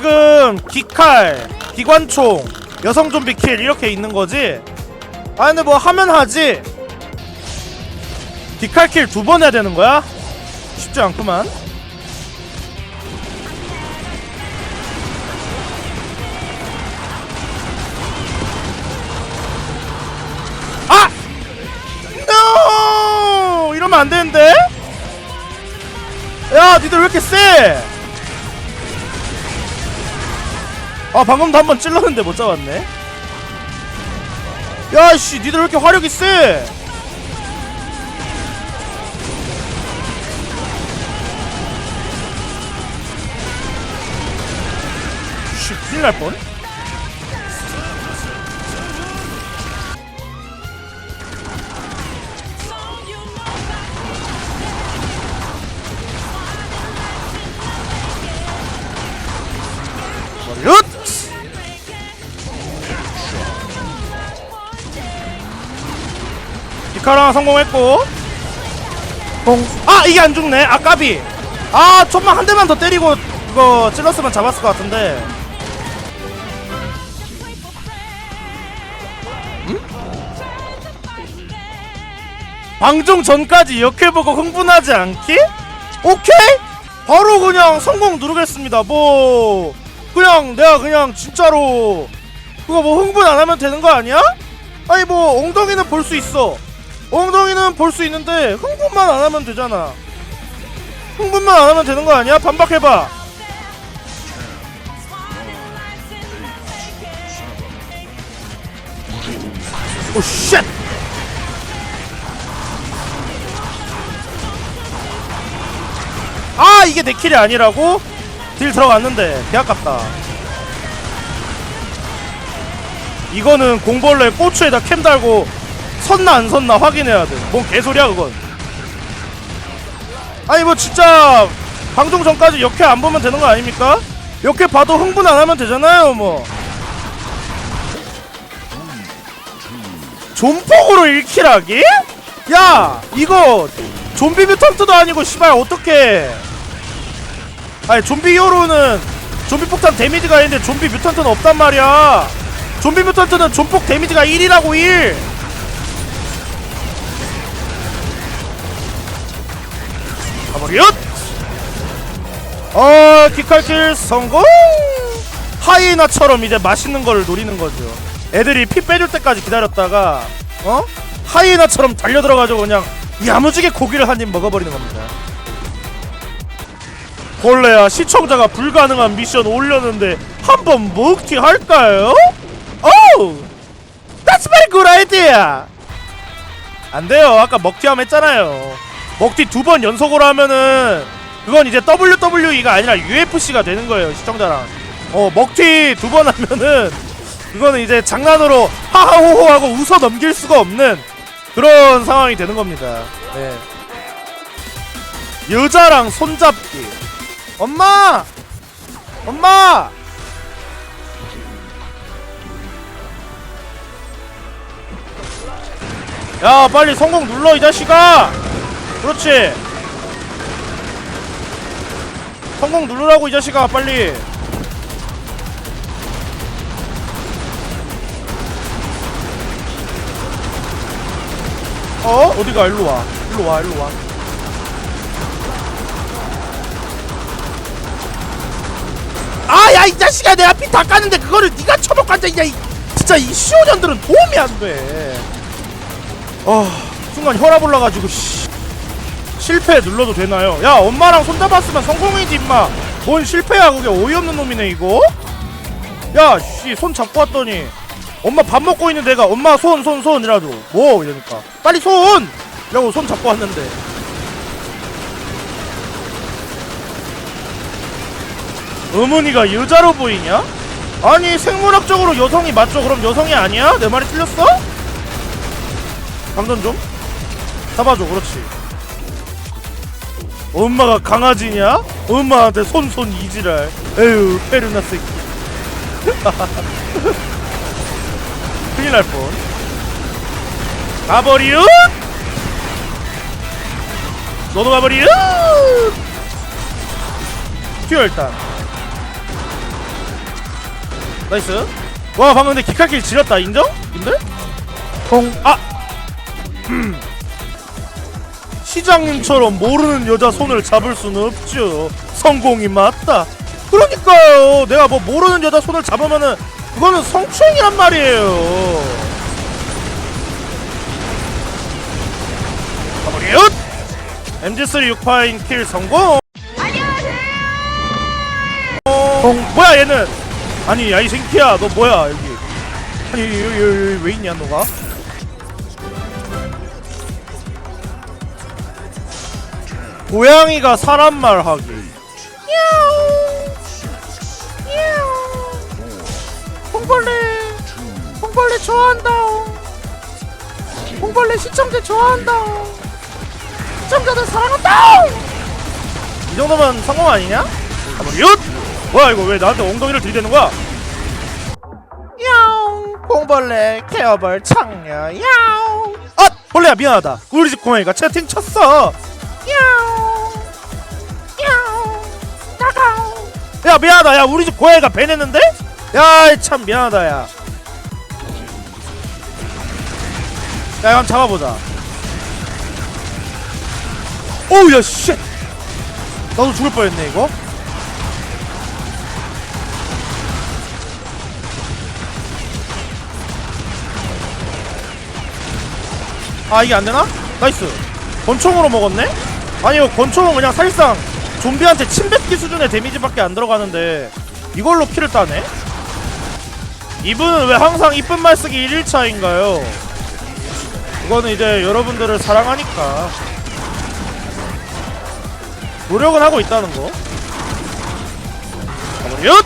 지금 기칼, 기관총, 여성 좀비 킬 이렇게 있는 거지. 아 근데 뭐 하면 하지. 기칼 킬 두 번 해야 되는 거야? 쉽지 않구만. 아! NO! 이러면 안 되는데? 야, 니들 왜 이렇게 세? 아, 방금도 한 번 찔렀는데 못 잡았네. 야, 씨, 니들 왜 이렇게 화력이 세? 씨, 큰일 날 뻔. 이카랑 성공했고 공. 아 이게 안 죽네 아 까비 아 좀만 한 대만 더 때리고 이거 찔렀으면 잡았을 것 같은데 음? 방송 전까지 역해보고 흥분하지 않기? 오케이? 바로 그냥 성공 누르겠습니다 뭐 그냥 내가 그냥 진짜로 그거 뭐 흥분 안 하면 되는 거 아니야? 아니 뭐 엉덩이는 볼 수 있어 엉덩이는 볼 수 있는데 흥분만 안 하면 되잖아 흥분만 안 하면 되는 거 아니야? 반박해봐 오 쉣! 아 이게 내 킬이 아니라고? 딜 들어갔는데 개 아깝다 이거는 공벌레 고추에다 캠 달고 섰나 안 섰나 확인해야 돼 뭔 개소리야 그건. 아니 뭐 진짜 방송 전까지 역해 안 보면 되는 거 아닙니까? 역해 봐도 흥분 안 하면 되잖아요 뭐. 존폭으로 1킬하기? 야 이거 좀비 뮤턴트도 아니고 씨발 어떡해. 아니 좀비 히어로는 좀비 폭탄 데미지가 있는데 좀비 뮤턴트는 없단 말이야. 좀비 뮤턴트는 존폭 데미지가 1이라고 1 가버리엇 어 기칼킬 성공 하이에나처럼 이제 맛있는 걸 노리는 거죠 애들이 피 빼줄 때까지 기다렸다가 어 하이에나처럼 달려들어가지고 그냥 야무지게 고기를 한 입 먹어버리는 겁니다 벌레야 시청자가 불가능한 미션 올렸는데 한번 먹튀 할까요? 오! That's very good idea! 안 돼요 아까 먹튀하면 했잖아요 먹튀 두 번 연속으로 하면은 그건 이제 WWE가 아니라 UFC가 되는 거예요 시청자랑 어 먹튀 두 번 하면은 그거는 이제 장난으로 하하호호 하고 웃어 넘길 수가 없는 그런 상황이 되는 겁니다 네 여자랑 손잡기 엄마! 엄마! 야 빨리 성공 눌러 이 자식아! 그렇지. 성공 누르라고 이 자식아 빨리. 어? 어디가? 일로와. 일로와 일로와. 아야 이 자식아 내가 피 다 까는데 그거를 네가 처먹간다 이 진짜 이 시오년들은 도움이 안돼. 아 순간 혈압 올라가지고 씨. 실패 눌러도 되나요? 야 엄마랑 손잡았으면 성공이지 임마 뭔 실패야 그게 어이없는 놈이네 이거 야씨 손 잡고 왔더니 엄마 밥 먹고 있는 내가 엄마 손 손 손 이라도 뭐 이러니까 빨리 손! 이라고 손 잡고 왔는데 어머니가 여자로 보이냐? 아니 생물학적으로 여성이 맞죠? 그럼 여성이 아니야? 내 말이 틀렸어? 감전 좀 잡아줘 그렇지 엄마가 강아지냐? 엄마한테 손손 이지랄 에휴 페르나 새끼 큰일 날뻔 가버리웃 너도 가버리웃 튀어 일단 나이스 와 방금 근데 기칼길 지렸다 인정? 님들? 공 아! 시장님처럼 모르는 여자 손을 잡을 수는 없죠. 성공이 맞다. 그러니까요. 내가 뭐 모르는 여자 손을 잡으면은 그거는 성추행이란 말이에요. 가버리웃! MG3 6파인 킬 성공! 어, 공. 뭐야 얘는? 아니 야이 생키야. 너 뭐야 여기? 아니 여기 왜 있냐 너가 고양이가 사람 말 하기. 홍벌레. 홍벌레 좋아한다 홍벌레 시청자 좋아한다 시청자들 사랑한다 이 정도면 성공 아니냐? 한번 윷! 뭐야 이거 왜 나한테 엉덩이를 들이대는 거야? 야옹. 콩벌레 케어벌 창녀. 야옹. 아! 벌레야 미안하다. 우리 집 고양이가 채팅 쳤어 야 미안하다 야 우리 집 고양이가 배냈는데? 야 참 미안하다 야 야, 한번 잡아보자. 오우, 야, 쉣! 나도 죽을 뻔했네, 이거. 아, 이게 안 되나? 나이스. 권총으로 먹었네? 아니, 이거 권총은 그냥 사실상 좀비한테 침뱉기 수준의 데미지밖에 안 들어가는데 이걸로 키를 따네? 이분은 왜 항상 이쁜 말 쓰기 1일차인가요? 이거는 이제 여러분들을 사랑하니까 노력은 하고 있다는 거. 가버렸!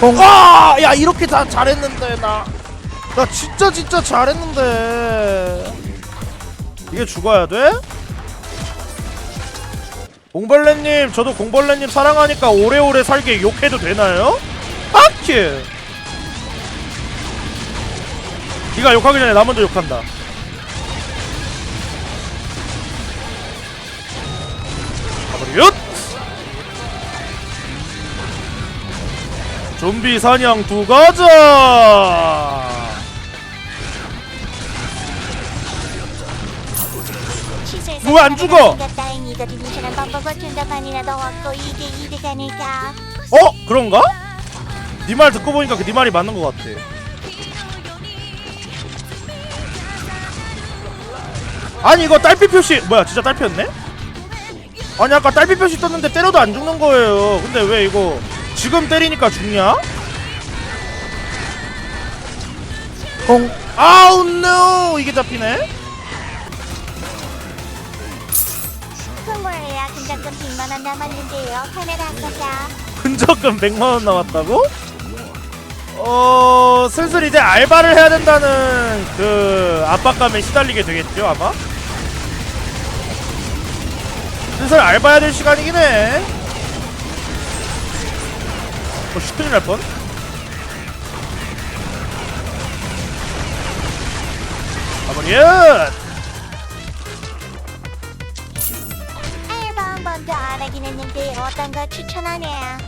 공. 아! 야 이렇게 다 잘했는데 나. 나 진짜 진짜 잘했는데. 이게 죽어야 돼? 공벌레님 저도 공벌레님 사랑하니까 오래오래 살게 욕해도 되나요? 아큐! 네가 욕하기 전에 나 먼저 욕한다. 가버렸! 좀비 사냥 두 가자! 뭐야, 안 죽어? 어? 그런가? 네 말 듣고 보니까 그네 말이 맞는 것 같아. 아니 이거 딸피 표시 뭐야 진짜 딸피였네? 아니 아까 딸피 표시 떴는데 때려도 안 죽는 거예요. 근데 왜 이거 지금 때리니까 죽냐? 공 아우 노 이게 잡히네? 콩벌레야 근작금 100만 원 남았는데요 카메라 아까자 근적금 100만 원 남았다고? 어 슬슬 이제 알바를 해야 된다는 그 압박감에 시달리게 되겠죠 아마? 슬슬 알바해야 될 시간이긴 해 어, 슈팅이 날 뻔? 가버렸! 알아긴 했는데 어떤 거 추천하냐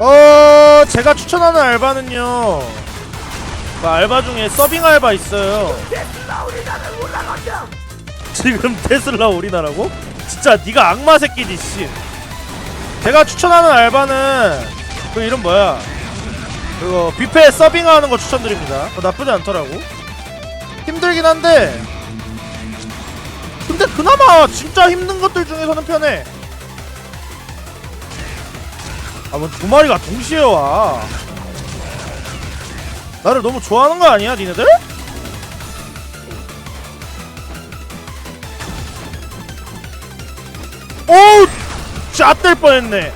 어 제가 추천하는 알바는요. 그 알바 중에 서빙 알바 있어요. 지금 테슬라 우리나라고? 진짜 네가 악마 새끼지 씨. 제가 추천하는 알바는 그 이름 뭐야? 그거 뷔페 서빙하는 거 추천드립니다. 그거 나쁘지 않더라고. 힘들긴 한데. 근데 그나마 진짜 힘든 것들 중에서는 편해 아뭐 두 마리가 동시에 와 나를 너무 좋아하는 거 아니야 니네들? 오우 샷될 뻔했네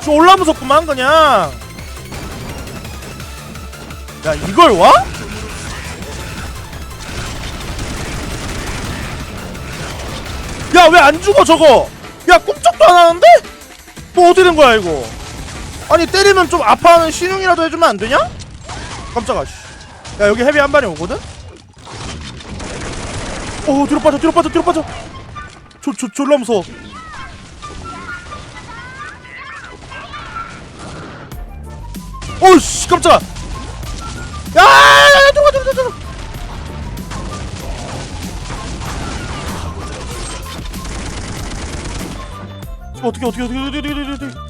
저 올라 무섭구만 그냥 야 이걸 와? 야 왜 안 죽어 저거 야 꿈쩍도 안 하는데? 뭐 어떻게 된 거야 이거 아니 때리면 좀 아파하는 신용이라도 해주면 안 되냐? 깜짝아 씨. 야 여기 헤비 한 발이 오거든? 오 뒤로 빠져 뒤로 빠져 뒤로 빠져 저, 저, 졸라 무서워 오씨 깜짝아 야야야 저거 저거 저거 어떻게 어떻게 어떻게 어떻게 어떻게 어떻게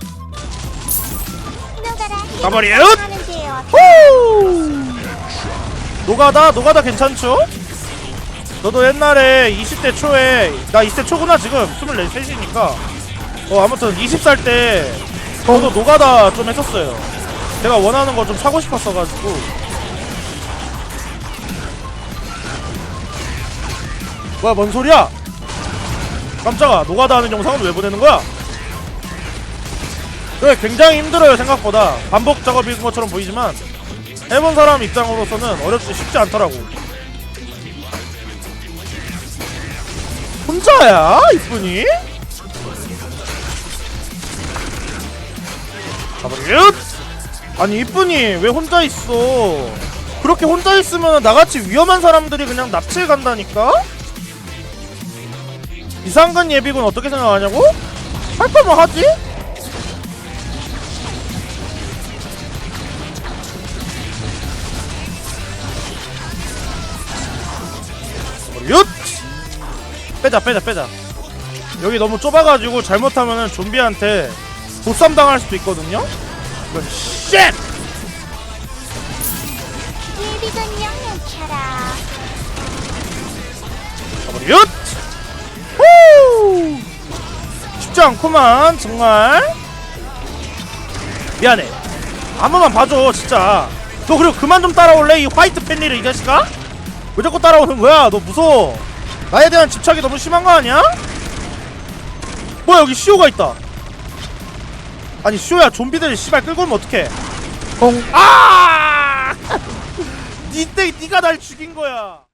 하는데요. 후! 노가다 노가다 괜찮죠? 너도 옛날에 20대 초에 나 20대 초구나 지금 24, 3이니까 어 아무튼 20살 때 저도 노가다 좀 했었어요 제가 원하는 거좀 사고 싶었어가지고 뭐야 뭔 소리야 깜짝아 노가다 하는 영상은 왜 보내는 거야? 네 굉장히 힘들어요 생각보다 반복 작업인 것처럼 보이지만 해본 사람 입장으로서는 어렵지 쉽지 않더라고 혼자야 이쁜이? 가버릇 아니 이쁜이 왜 혼자 있어 그렇게 혼자 있으면 나같이 위험한 사람들이 그냥 납치해 간다니까? 이상근 예비군 어떻게 생각하냐고? 할 거면 하지? 빼자 빼자 빼자 여기 너무 좁아가지고 잘못하면은 좀비한테 보쌈 당할 수도 있거든요 이건 쉣! 예비군 명령 켜라. 윷! 후! 쉽지 않구만 정말 미안해 한 번만 봐줘 진짜 너 그리고 그만 좀 따라올래 이 화이트 팬리를 이 자식아? 왜 자꾸 따라오는 거야 너 무서워 나에 대한 집착이 너무 심한 거 아니야? 뭐야 여기 시오가 있다 아니 시오야 좀비들 씨발 끌고 오면 어떡해 홍 아! 니때 니가 날 죽인 거야